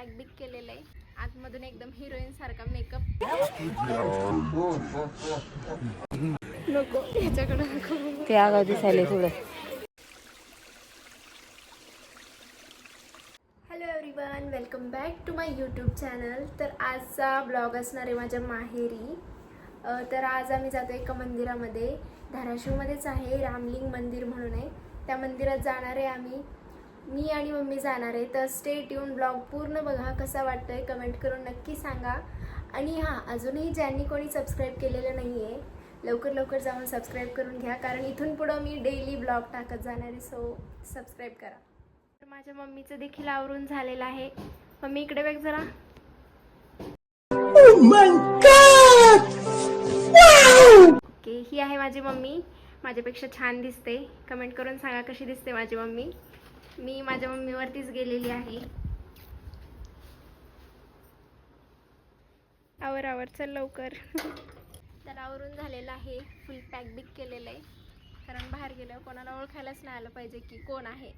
Pack बिक केलेलं आहे. आतमधून एकदम हिरोईन सारखा मेकअप नको ह्याच्याकडे नको. ते आगाव दिसायला थोडं. Hello everyone welcome back to my YouTube channel तर आजचा ब्लॉग असणार आहे माझ्या माहेरी. तर आज आम्ही जातो एका मंदिरामध्ये. धाराशिवमध्येच आहे रामलिंग मंदिर म्हणून आहे. त्या मंदिरात जाणार आहे आम्ही. मी आणि मम्मी जाणार आहे. तर स्टेट येऊन ब्लॉग पूर्ण बघा कसा वाटतोय. कमेंट करून नक्की सांगा. आणि हां अजूनही ज्यांनी कोणी सबस्क्राईब केलेलं नाही आहे लवकर लवकर जाऊन सबस्क्राईब करून घ्या. कारण इथून पुढं मी डेली ब्लॉग टाकत जाणार आहे. सो सबस्क्राईब करा. तर माझ्या मम्मीचं देखील आवरून झालेलं आहे. मम्मी इकडे बघ जरा. ओके ही आहे माझी मम्मी. माझ्यापेक्षा छान दिसते. कमेंट करून सांगा कशी दिसते माझी मम्मी. मी माझ्या मम्मीवरतीच गेलेली आहे. आवर आवर चल लवकर. तर आवरून झालेलं आहे. फुल पॅक बिक केलेलं आहे. कारण बाहेर गेलं कोणाला ओळखायलाच नाही आलं पाहिजे की कोण आहे.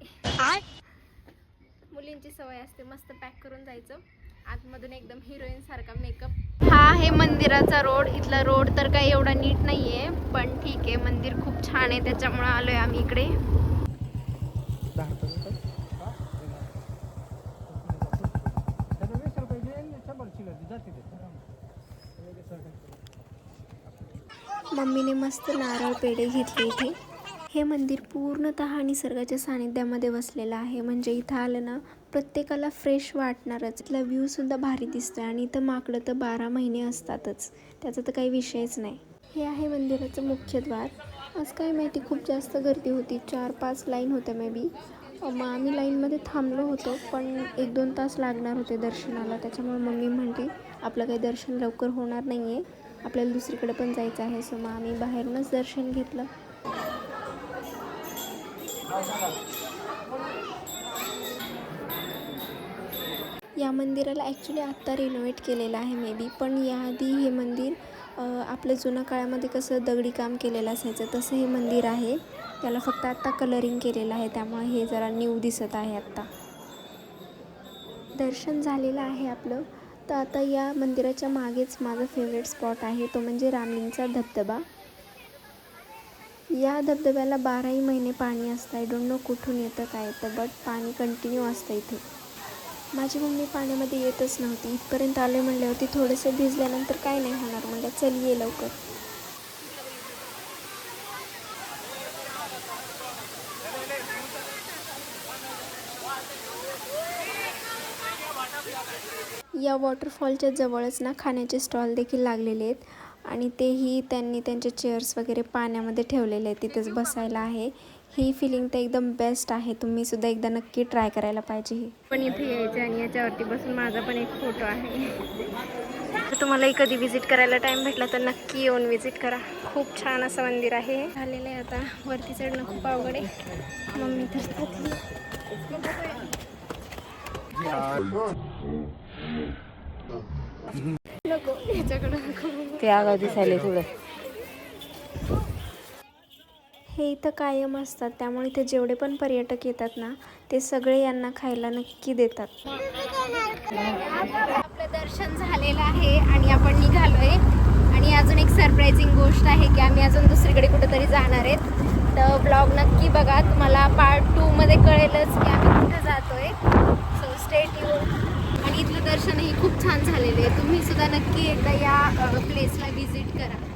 मुलींची सवय असते मस्त पॅक करून जायचं. आतमधून एकदम हिरोईन सारखा मेकअप हा आहे मंदिराचा रोड इथला रोड तर काही एवढा नीट नाही आहे पण ठीक आहे. मंदिर खूप छान आहे त्याच्यामुळे आलोय आम्ही इकडे. मम्मीने मस्त नारळ पेढे घेतले इथे. हे मंदिर पूर्णतः निसर्गाच्या सानिध्यामध्ये वसलेलं आहे. म्हणजे इथं आलं ना प्रत्येकाला फ्रेश वाटणारच. इथला व्ह्यूसुद्धा भारी दिसतोय आणि इथं माकडं तर बारा महिने असतातच. त्याचा तर काही विषयच नाही. हे आहे मंदिराचं मुख्य द्वार. आज काय माहिती खूप जास्त गर्दी होती. चार पाच लाईन होत्या मे बी मग आम्ही लाईनमध्ये थांबलो होतो पण एक दोन तास लागणार होते दर्शनाला. त्याच्यामुळे मम्मी म्हणते आपलं काही दर्शन लवकर होणार नाही आहे आपल्याला दुसरीकडे पण जायचं आहे. सो मग आम्ही बाहेरूनच दर्शन घेतलं. या मंदिराला ॲक्च्युली आत्ता रिनोव्हेट केलेलं आहे मे बी पण याआधी हे मंदिर आपल्या जुन्या काळामध्ये कसं दगडी काम केलेलं असायचं तसं हे मंदिर आहे. त्याला फक्त आत्ता कलरिंग केलेलं आहे त्यामुळे हे जरा न्यू दिसत आहे आत्ता. दर्शन झालेलं आहे आपलं. तर आता या मंदिराच्या मागेच माझा फेवरेट स्पॉट आहे तो म्हणजे रामलिंगचा धबधबा. या धबधब्याला बाराही महिने पाणी असतं आय डोंट नो कुठून येतं काय येतं बट पाणी कंटिन्यू असतं इथे. माझी मम्मी पाण्यामध्ये येतच नव्हती. इथपर्यंत आले म्हणल्यावरती थोडंसं भिजल्यानंतर काय नाही होणार म्हणलं चल ये लवकर. या वॉटरफॉलच्या जवळच ना खाण्याचे स्टॉल देखील लागलेले आहेत आणि तेही त्यांनी त्यांचे चेअर्स वगैरे पाण्यामध्ये ठेवलेले आहेत तिथेच बसायला आहे. ही फिलिंग तर एकदम बेस्ट आहे. तुम्ही सुद्धा एकदा नक्की ट्राय करायला पाहिजे ही. पण इथे यायचं आणि याच्यावरती बसून माझा पण एक फोटो आहे. तर तुम्हालाही कधी विजिट करायला टाईम भेटला तर नक्की येऊन विजिट करा. खूप छान असं मंदिर आहे. झालेलं आहे आता. वरती चढणं खूप अवघड आहे. मम्मी तर. नको. ह्याच्याकडे नको. ते आगाव दिसायला थोडं. हे इथं कायम असतात. त्यामुळे इथे जेवढे पण पर्यटक येतात ना ते सगळे यांना खायला नक्की देतात. आपलं दर्शन झालेलं आहे आणि आपण निघालोय. आणि अजून एक सरप्राईझिंग गोष्ट आहे की आम्ही अजून दुसरीकडे कुठेतरी जाणार आहेत. तर ब्लॉग नक्की बघा. तुम्हाला पार्ट टू मध्ये कळेलच की आम्ही कुठे जातोय. सो स्टेट यू आणि इथलं दर्शनही खूप छान झालेलं आहे. तुम्ही सुद्धा नक्की एकदा या प्लेसला व्हिजिट करा.